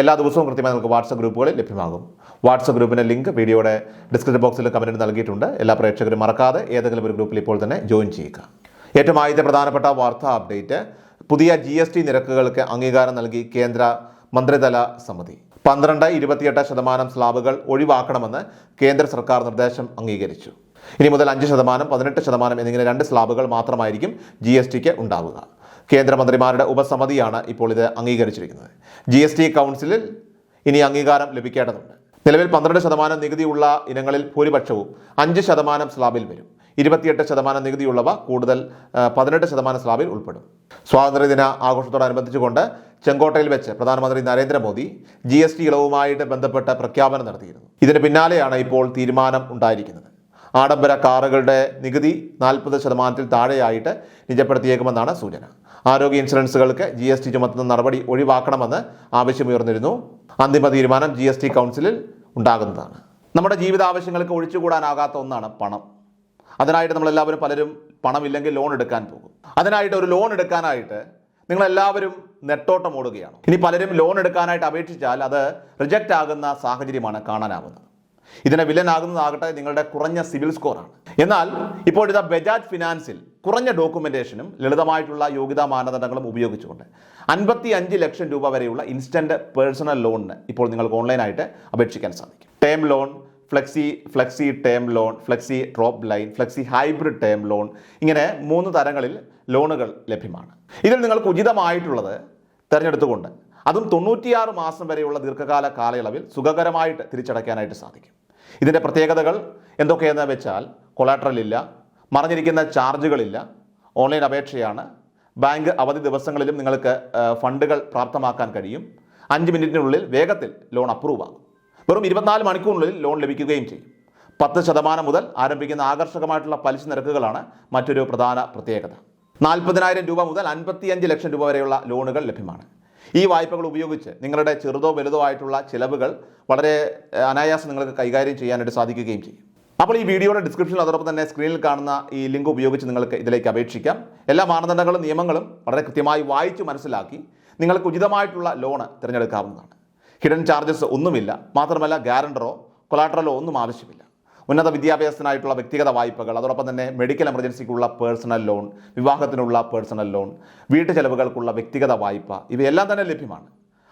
എല്ലാ ദിവസവും കൃത്യമായി നമുക്ക് വാട്സപ്പ് ഗ്രൂപ്പുകളിൽ ലഭ്യമാകും. വാട്സപ്പ് ഗ്രൂപ്പിന്റെ ലിങ്ക് വീഡിയോയുടെ ഡിസ്ക്രിപ്ഷൻ ബോക്സിൽ കമന്റ് നൽകിയിട്ടുണ്ട്. എല്ലാ പ്രേക്ഷകരും മറക്കാതെ ഏതെങ്കിലും ഒരു ഗ്രൂപ്പിൽ ഇപ്പോൾ തന്നെ ജോയിൻ ചെയ്യുക. ഏറ്റവും ആദ്യത്തെ പ്രധാനപ്പെട്ട വാർത്താ അപ്ഡേറ്റ് പുതിയ ജി എസ് ടി നിരക്കുകൾക്ക് അംഗീകാരം നൽകി കേന്ദ്ര മന്ത്രിതല സമിതി. പന്ത്രണ്ട് ഇരുപത്തിയെട്ട് ശതമാനം സ്ലാബുകൾ ഒഴിവാക്കണമെന്ന് കേന്ദ്ര സർക്കാർ നിർദ്ദേശം അംഗീകരിച്ചു. ഇനി മുതൽ അഞ്ച് ശതമാനം പതിനെട്ട് ശതമാനം എന്നിങ്ങനെ രണ്ട് സ്ലാബുകൾ മാത്രമായിരിക്കും ജി എസ് ടിക്ക് ഉണ്ടാവുക. കേന്ദ്രമന്ത്രിമാരുടെ ഉപസമിതിയാണ് ഇപ്പോൾ ഇത് അംഗീകരിച്ചിരിക്കുന്നത്. ജി എസ് ടി കൗൺസിലിൽ ഇനി അംഗീകാരം ലഭിക്കേണ്ടതുണ്ട്. നിലവിൽ പന്ത്രണ്ട് ശതമാനം നികുതിയുള്ള ഇനങ്ങളിൽ ഭൂരിപക്ഷവും അഞ്ച് ശതമാനം സ്ലാബിൽ വരും. ഇരുപത്തിയെട്ട് ശതമാനം നികുതിയുള്ളവ കൂടുതൽ പതിനെട്ട് ശതമാനം സ്ലാബിൽ ഉൾപ്പെടും. സ്വാതന്ത്ര്യദിന ആഘോഷത്തോടനുബന്ധിച്ചുകൊണ്ട് ചെങ്കോട്ടയിൽ വെച്ച് പ്രധാനമന്ത്രി നരേന്ദ്രമോദി ജി എസ് ടി ഇളവുമായിട്ട് ബന്ധപ്പെട്ട പ്രഖ്യാപനം നടത്തിയിരുന്നു. ഇതിന് പിന്നാലെയാണ് ഇപ്പോൾ തീരുമാനം ഉണ്ടായിരിക്കുന്നത്. ആഡംബര കാറുകളുടെ നികുതി നാൽപ്പത് ശതമാനത്തിൽ താഴെയായിട്ട് നിജപ്പെടുത്തിയേക്കുമെന്നാണ് സൂചന. ആരോഗ്യ ഇൻഷുറൻസുകൾക്ക് ജി എസ് ടി ചുമത്തുന്ന നടപടി ഒഴിവാക്കണമെന്ന് ആവശ്യമുയർന്നിരുന്നു. അന്തിമ തീരുമാനം ജി എസ് ടി കൗൺസിലിൽ ഉണ്ടാകുന്നതാണ്. നമ്മുടെ ജീവിതാവശ്യങ്ങൾക്ക് ഒഴിച്ചുകൂടാനാകാത്ത ഒന്നാണ് പണം. അതിനായിട്ട് നമ്മളെല്ലാവരും പലരും പണമില്ലെങ്കിൽ ലോൺ എടുക്കാൻ പോകും. അതിനായിട്ട് ഒരു ലോൺ എടുക്കാനായിട്ട് നിങ്ങളെല്ലാവരും നെട്ടോട്ടം ഓടുകയാണ്. ഇനി പലരും ലോൺ എടുക്കാനായിട്ട് അപേക്ഷിച്ചാൽ അത് റിജക്റ്റ് ആകുന്ന സാഹചര്യമാണ് കാണാനാവുന്നത്. ഇതിനെ വില്ലനാകുന്നതാകട്ടെ നിങ്ങളുടെ കുറഞ്ഞ സിവിൽ സ്കോറാണ്. എന്നാൽ ഇപ്പോൾ ഇതാ ബജാജ് ഫിനാൻസിൽ കുറഞ്ഞ ഡോക്യുമെന്റേഷനും ലളിതമായിട്ടുള്ള യോഗ്യതാ മാനദണ്ഡങ്ങളും ഉപയോഗിച്ചുകൊണ്ട് അൻപത്തി അഞ്ച് ലക്ഷം രൂപ വരെയുള്ള ഇൻസ്റ്റന്റ് പേഴ്സണൽ ലോണിന് ഇപ്പോൾ നിങ്ങൾക്ക് ഓൺലൈനായിട്ട് അപേക്ഷിക്കാൻ സാധിക്കും. Term loan flexi flexi term loan flexi drop line flexi hybrid term loan ഇങ്ങനെ മൂന്ന് തരങ്ങളിൽ ലോണുകൾ ലഭ്യമാണ്. ഇതിൽ നിങ്ങൾക്ക് ഉചിതമായിട്ടുള്ളത് തിരഞ്ഞെടുത്തുകൊണ്ട് അതും തൊണ്ണൂറ്റിയാറ് മാസം വരെയുള്ള ദീർഘകാല കാലയളവിൽ സുഖകരമായിട്ട് തിരിച്ചടയ്ക്കാനായിട്ട് സാധിക്കും. ഇതിന്റെ പ്രത്യേകതകൾ എന്തൊക്കെയെന്ന് വെച്ചാൽ കൊളാട്രൽ ഇല്ല മറഞ്ഞിരിക്കുന്ന ചാർജുകളില്ല ഓൺലൈൻ അപേക്ഷയാണ് ബാങ്ക് അവധി ദിവസങ്ങളിലും നിങ്ങൾക്ക് ഫണ്ടുകൾ പ്രാപ്തമാക്കാൻ കഴിയും അഞ്ച് മിനിറ്റിനുള്ളിൽ വേഗത്തിൽ ലോൺ അപ്രൂവ് ആകും. വെറും ഇരുപത്തിനാല് മണിക്കൂറിനുള്ളിൽ ലോൺ ലഭിക്കുകയും ചെയ്യും. പത്ത് ശതമാനം മുതൽ ആരംഭിക്കുന്ന ആകർഷകമായിട്ടുള്ള പലിശ നിരക്കുകളാണ് മറ്റൊരു പ്രധാന പ്രത്യേകത. നാൽപ്പതിനായിരം രൂപ മുതൽ അൻപത്തിയഞ്ച് ലക്ഷം രൂപ വരെയുള്ള ലോണുകൾ ലഭ്യമാണ്. ഈ വായ്പകൾ ഉപയോഗിച്ച് നിങ്ങളുടെ ചെറുതോ വലുതോ ആയിട്ടുള്ള ചിലവുകൾ വളരെ അനായാസം നിങ്ങൾക്ക് കൈകാര്യം ചെയ്യാനായിട്ട് സാധിക്കുകയും ചെയ്യും. അപ്പോൾ ഈ വീഡിയോയുടെ ഡിസ്ക്രിപ്ഷനിൽ അതോടൊപ്പം തന്നെ സ്ക്രീനിൽ കാണുന്ന ഈ ലിങ്ക് ഉപയോഗിച്ച് നിങ്ങൾക്ക് ഇതിലേക്ക് അപേക്ഷിക്കാം. എല്ലാ മാനദണ്ഡങ്ങളും നിയമങ്ങളും വളരെ കൃത്യമായി വായിച്ച് മനസ്സിലാക്കി നിങ്ങൾക്ക് ഉചിതമായിട്ടുള്ള ലോണ് തിരഞ്ഞെടുക്കാവുന്നതാണ്. ഹിഡൻ ചാർജസ് ഒന്നുമില്ല. മാത്രമല്ല ഗ്യാരണ്ടറോ കൊലാട്രലോ ഒന്നും ആവശ്യമില്ല. ഉന്നത വിദ്യാഭ്യാസത്തിനായിട്ടുള്ള വ്യക്തിഗത വായ്പകൾ അതോടൊപ്പം തന്നെ മെഡിക്കൽ എമർജൻസിക്കുള്ള പേഴ്സണൽ ലോൺ വിവാഹത്തിനുള്ള പേഴ്സണൽ ലോൺ വീട്ടു ചെലവുകൾക്കുള്ള വ്യക്തിഗത വായ്പ ഇവയെല്ലാം തന്നെ ലഭ്യമാണ്.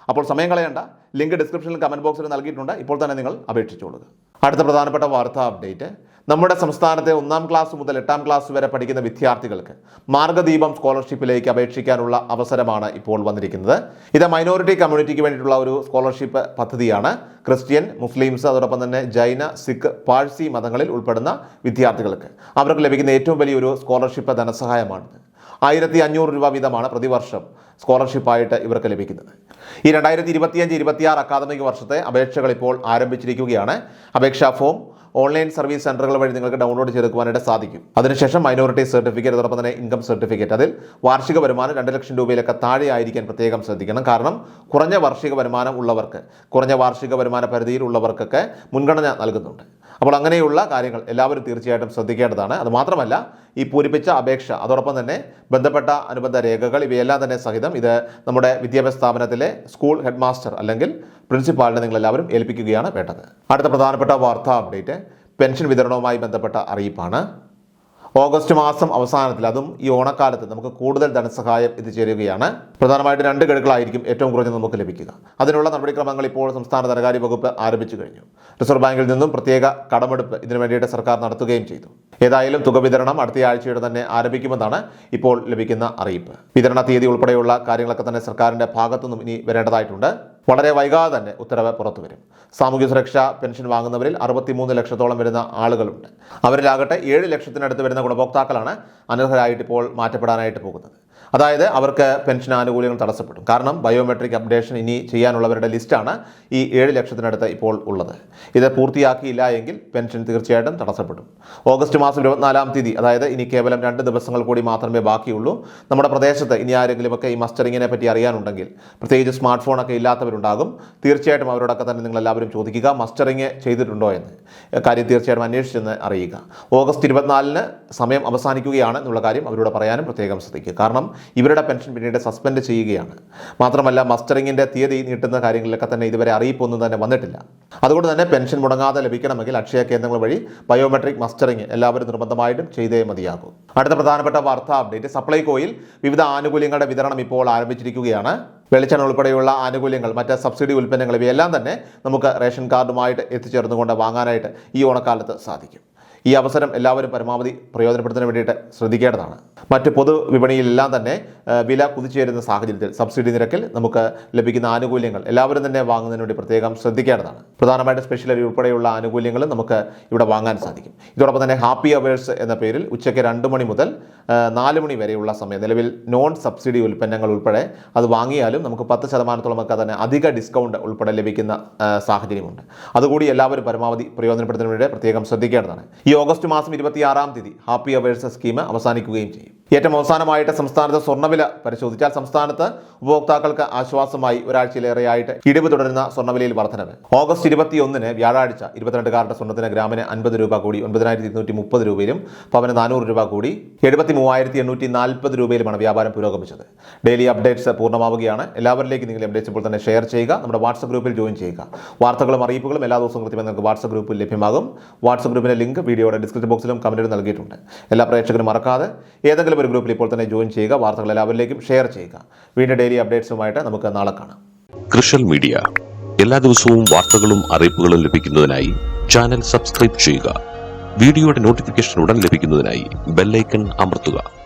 അപ്പോൾ സമയം കളയേണ്ട. ലിങ്ക് ഡിസ്ക്രിപ്ഷനിൽ കമന്റ് ബോക്സിൽ നൽകിയിട്ടുണ്ട്. ഇപ്പോൾ തന്നെ നിങ്ങൾ അപേക്ഷിച്ചോളുക. അടുത്ത പ്രധാനപ്പെട്ട വാർത്താ അപ്ഡേറ്റ് നമ്മുടെ സംസ്ഥാനത്തെ ഒന്നാം ക്ലാസ് മുതൽ എട്ടാം ക്ലാസ് വരെ പഠിക്കുന്ന വിദ്യാർത്ഥികൾക്ക് മാർഗദീപം സ്കോളർഷിപ്പിലേക്ക് അപേക്ഷിക്കാനുള്ള അവസരമാണ് ഇപ്പോൾ വന്നിരിക്കുന്നത്. ഇത് മൈനോറിറ്റി കമ്മ്യൂണിറ്റിക്ക് വേണ്ടിയിട്ടുള്ള ഒരു സ്കോളർഷിപ്പ് പദ്ധതിയാണ്. ക്രിസ്ത്യൻ മുസ്ലിംസ് അതോടൊപ്പം തന്നെ ജൈന സിഖ് പാഴ്സി മതങ്ങളിൽ ഉൾപ്പെടുന്ന വിദ്യാർത്ഥികൾക്ക് അവർക്ക് ലഭിക്കുന്ന ഏറ്റവും വലിയൊരു സ്കോളർഷിപ്പ് ധനസഹായമാണിത്. ആയിരത്തി അഞ്ഞൂറ് രൂപ വീതമാണ് പ്രതിവർഷം സ്കോളർഷിപ്പായിട്ട് ഇവർക്ക് ലഭിക്കുന്നത്. ഈ രണ്ടായിരത്തി ഇരുപത്തിയഞ്ച് ഇരുപത്തിയാറ് അക്കാദമിക വർഷത്തെ അപേക്ഷകൾ ഇപ്പോൾ ആരംഭിച്ചിരിക്കുകയാണ്. അപേക്ഷാ ഫോം ഓൺലൈൻ സർവീസ് സെന്ററുകൾ വഴി നിങ്ങൾക്ക് ഡൗൺലോഡ് ചെയ്തെടുക്കുവാനായിട്ട് സാധിക്കും. അതിനുശേഷം മൈനോറിറ്റി സർട്ടിഫിക്കറ്റ് അതോടൊപ്പം തന്നെ ഇൻകം സർട്ടിഫിക്കറ്റ്. അതിൽ വാർഷിക വരുമാനം രണ്ട് ലക്ഷം രൂപയിലൊക്കെ താഴെ ആയിരിക്കാൻ പ്രത്യേകം ശ്രദ്ധിക്കണം. കാരണം കുറഞ്ഞ വാർഷിക വരുമാനം ഉള്ളവർക്ക് കുറഞ്ഞ വാർഷിക വരുമാന പരിധിയിലുള്ളവർക്കൊക്കെ മുൻഗണന നൽകുന്നുണ്ട്. അപ്പോൾ അങ്ങനെയുള്ള കാര്യങ്ങൾ എല്ലാവരും തീർച്ചയായിട്ടും ശ്രദ്ധിക്കേണ്ടതാണ്. അത് മാത്രമല്ല ഈ പൂരിപ്പിച്ച അപേക്ഷ അതോടൊപ്പം തന്നെ ബന്ധപ്പെട്ട അനുബന്ധ രേഖകൾ ഇവയെല്ലാം തന്നെ സഹിതം ഇത് നമ്മുടെ വിദ്യാഭ്യാസ സ്ഥാപനത്തിലെ സ്കൂൾ ഹെഡ് മാസ്റ്റർ അല്ലെങ്കിൽ പ്രിൻസിപ്പാളിനെ നിങ്ങൾ എല്ലാവരും ഏൽപ്പിക്കുകയാണ് വേണ്ടത്. അടുത്ത പ്രധാനപ്പെട്ട വാർത്താ അപ്ഡേറ്റ് പെൻഷൻ വിതരണവുമായി ബന്ധപ്പെട്ട അറിയിപ്പാണ്. ഓഗസ്റ്റ് മാസം അവസാനത്തിൽ അതും ഈ ഓണക്കാലത്ത് നമുക്ക് കൂടുതൽ ധനസഹായം എത്തിച്ചേരുകയാണ് പ്രധാനമായിട്ട് രണ്ട് ഗഡുക്കളായിരിക്കും ഏറ്റവും കുറഞ്ഞത് നമുക്ക് ലഭിക്കുക. അതിനുള്ള നടപടിക്രമങ്ങൾ ഇപ്പോൾ സംസ്ഥാന ധനകാര്യ വകുപ്പ് ആരംഭിച്ചു കഴിഞ്ഞു. റിസർവ് ബാങ്കിൽ നിന്നും പ്രത്യേക കടമെടുപ്പ് ഇതിനു വേണ്ടിയിട്ട് സർക്കാർ നടത്തുകയും ചെയ്തു. ഏതായാലും തുക വിതരണം അടുത്ത ആഴ്ചയുടെ തന്നെ ആരംഭിക്കുമെന്നാണ് ഇപ്പോൾ ലഭിക്കുന്ന അറിയിപ്പ്. വിതരണ തീയതി ഉൾപ്പെടെയുള്ള കാര്യങ്ങളൊക്കെ തന്നെ സർക്കാരിന്റെ ഭാഗത്തുനിന്നും ഇനി വരേണ്ടതായിട്ടുണ്ട്. വളരെ വൈകാതെ തന്നെ ഉത്തരവ് പുറത്തു വരും. സാമൂഹ്യ സുരക്ഷ പെൻഷൻ വാങ്ങുന്നവരിൽ അറുപത്തിമൂന്ന് ലക്ഷത്തോളം വരുന്ന ആളുകളുണ്ട്. അവരിലാകട്ടെ ഏഴ് ലക്ഷത്തിനടുത്ത് വരുന്ന ഗുണഭോക്താക്കളാണ് അനർഹരായിട്ട് ഇപ്പോൾ മാറ്റപ്പെടാനായിട്ട് പോകുന്നത്. അതായത് അവർക്ക് പെൻഷൻ ആനുകൂല്യങ്ങൾ തടസ്സപ്പെടും കാരണം ബയോമെട്രിക് അപ്ഡേഷൻ ഇനി ചെയ്യാനുള്ളവരുടെ ലിസ്റ്റാണ് ഈ ഏഴ് ലക്ഷത്തിനടുത്ത് ഇപ്പോൾ ഉള്ളത്. ഇത് പൂർത്തിയാക്കിയില്ല എങ്കിൽ പെൻഷൻ തീർച്ചയായിട്ടും തടസ്സപ്പെടും ഓഗസ്റ്റ് മാസം ഇരുപത്തിനാലാം തീയതി അതായത് ഇനി കേവലം രണ്ട് ദിവസങ്ങൾ കൂടി മാത്രമേ ബാക്കിയുള്ളൂ. നമ്മുടെ പ്രദേശത്ത് ഇനി ആരെങ്കിലുമൊക്കെ ഈ മസ്റ്ററിങ്ങിനെ പറ്റി അറിയാനുണ്ടെങ്കിൽ പ്രത്യേകിച്ച് സ്മാർട്ട് ഫോണൊക്കെ ഇല്ലാത്തവരുണ്ടാകും. തീർച്ചയായിട്ടും അവരോടൊക്കെ തന്നെ നിങ്ങൾ എല്ലാവരും ചോദിക്കുക മസ്റ്ററിങ് ചെയ്തിട്ടുണ്ടോ എന്ന്. കാര്യം തീർച്ചയായിട്ടും അന്വേഷിച്ചെന്ന് അറിയുക ഓഗസ്റ്റ് ഇരുപത്തിനാലിന് സമയം അവസാനിക്കുകയാണ് എന്നുള്ള കാര്യം അവരോട് പറയാനും പ്രത്യേകം ശ്രദ്ധിക്കുക. കാരണം ഇവരുടെ പെൻഷൻ പിന്നീട് സസ്പെൻഡ് ചെയ്യുകയാണ്. മാത്രമല്ല മസ്റ്ററിങ്ങിന്റെ തീയതി നീട്ടുന്ന കാര്യങ്ങളിലൊക്കെ തന്നെ ഇതുവരെ അറിയിപ്പൊന്നും തന്നെ വന്നിട്ടില്ല. അതുകൊണ്ട് തന്നെ പെൻഷൻ മുടങ്ങാതെ ലഭിക്കണമെങ്കിൽ അക്ഷയ കേന്ദ്രങ്ങൾ വഴി ബയോമെട്രിക് മസ്റ്ററിങ് എല്ലാവരും നിർബന്ധമായിട്ടും ചെയ്തേ മതിയാകൂ. അടുത്ത പ്രധാനപ്പെട്ട വാർത്താ അപ്ഡേറ്റ് സപ്ലൈകോയിൽ വിവിധ ആനുകൂല്യങ്ങളുടെ വിതരണം ഇപ്പോൾ ആരംഭിച്ചിരിക്കുകയാണ്. വെളിച്ചെണ്ണ ഉൾപ്പെടെയുള്ള ആനുകൂല്യങ്ങൾ മറ്റ് സബ്സിഡി ഉൽപ്പന്നങ്ങൾ ഇവയെല്ലാം തന്നെ നമുക്ക് റേഷൻ കാർഡുമായിട്ട് എത്തിച്ചേർന്നുകൊണ്ട് വാങ്ങാനായിട്ട് ഈ ഓണക്കാലത്ത് സാധിക്കും. ഈ അവസരം എല്ലാവരും പരമാവധി പ്രയോജനപ്പെടുത്തുന്ന വേണ്ടിയിട്ട് ശ്രദ്ധിക്കേണ്ടതാണ്. മറ്റ് പൊതു വിപണിയിലെല്ലാം തന്നെ വില കുതിച്ചുയരുന്ന സാഹചര്യത്തിൽ സബ്സിഡി നിരക്കിൽ നമുക്ക് ലഭിക്കുന്ന ആനുകൂല്യങ്ങൾ എല്ലാവരും തന്നെ വാങ്ങുന്നതിന് വേണ്ടി പ്രത്യേകം ശ്രദ്ധിക്കേണ്ടതാണ്. പ്രധാനമായിട്ട് അരി ഉൾപ്പെടെയുള്ള ആനുകൂല്യങ്ങൾ നമുക്ക് ഇവിടെ വാങ്ങാൻ സാധിക്കും. ഇതോടൊപ്പം തന്നെ ഹാപ്പി അവേഴ്സ് എന്ന പേരിൽ ഉച്ചയ്ക്ക് രണ്ട് മണി മുതൽ നാല് മണി വരെയുള്ള സമയം നിലവിൽ നോൺ സബ്സിഡി ഉൽപ്പന്നങ്ങൾ ഉൾപ്പെടെ അത് വാങ്ങിയാലും നമുക്ക് പത്ത് ശതമാനത്തോളം ഒക്കെ തന്നെ അധിക ഡിസ്കൗണ്ട് ഉൾപ്പെടെ ലഭിക്കുന്ന സാഹചര്യമുണ്ട്. അതുകൂടി എല്ലാവരും പരമാവധി പ്രയോജനപ്പെടുത്തുന്നതിന് വേണ്ടി പ്രത്യേകം ശ്രദ്ധിക്കേണ്ടതാണ്. ഈ ഓഗസ്റ്റ് മാസം ഇരുപത്തിയാറാം തീയതി ഹാപ്പി അവേഴ്സ് സ്കീം അവസാനിക്കുകയും ചെയ്യും. ഏറ്റവും അവസാനമായിട്ട് സംസ്ഥാനത്ത് സ്വർണവില പരിശോധിച്ചാൽ സംസ്ഥാനത്ത് ഉപഭോക്താക്കൾക്ക് ആശ്വാസമായി ഒരാഴ്ചയിലേറെയായിട്ട് ഇടിവ് തുടരുന്ന സ്വർണവിലയിൽ വർധനവ്. ഓഗസ്റ്റ് ഇരുപത്തിയൊന്നിന് വ്യാഴാഴ്ച ഇരുപത്തിരണ്ടുകാരുടെ സ്വർണത്തിന് ഗ്രാമിന് അൻപത് രൂപ കൂടി ഒൻപതിനായിരത്തി ഇരുന്നൂറ്റി മുപ്പത് രൂപയിലും പവന് നാനൂറ് രൂപ കൂടി എഴുപത്തി മൂവായിരത്തി എണ്ണൂറ്റി നാൽപ്പത് രൂപയിലുമാണ് വ്യാപാരം പുരോഗമിച്ചത്. ഡെയിലി അപ്ഡേറ്റ്സ് പൂർണമാവുകയാണ്. എല്ലാവരിലേക്കും നിങ്ങൾ അപ്ഡേറ്റ്സ് ഇപ്പോൾ തന്നെ ഷെയർ ചെയ്യുക. നമ്മുടെ വാട്സപ്പ് ഗ്രൂപ്പിൽ ജോയിൻ ചെയ്യുക. വാർത്തകളും അറിയിപ്പുകളും എല്ലാ ദിവസവും കൃത്യമായി നിങ്ങൾക്ക് വാട്സപ്പ് ഗ്രൂപ്പിൽ ലഭ്യമാകും. വാട്സപ്പ് ഗ്രൂപ്പിന്റെ ലിങ്ക് വീഡിയോയുടെ ഡിസ്ക്രിപ്ഷൻ ബോക്സിലും കമന്റിൽ നൽകിയിട്ടുണ്ട്. എല്ലാ പ്രേക്ഷകരും മറക്കാതെ ഏതെങ്കിലും ഒരു ഗ്രൂപ്പിൽ ഇപ്പോൾ തന്നെ ജോയിൻ ചെയ്യുക വാർത്തകൾ എല്ലാവരിലേക്കും ഷെയർ ചെയ്യുക. വീണ്ടും ഡെയിലി അപ്ഡേറ്റ്സുമായിട്ട് നമുക്ക് നാളെ കാണാം. കൃഷൽ മീഡിയ. എല്ലാ ദിവസവും വാർത്തകളും അറിയിപ്പുകളും ലഭിക്കുന്നതിനായി ചാനൽ സബ്സ്ക്രൈബ് ചെയ്യുക. വീഡിയോയുടെ നോട്ടിഫിക്കേഷൻ ഉടൻ ലഭിക്കുന്നതിനായി ബെല്ലൈക്കൺ അമർത്തുക.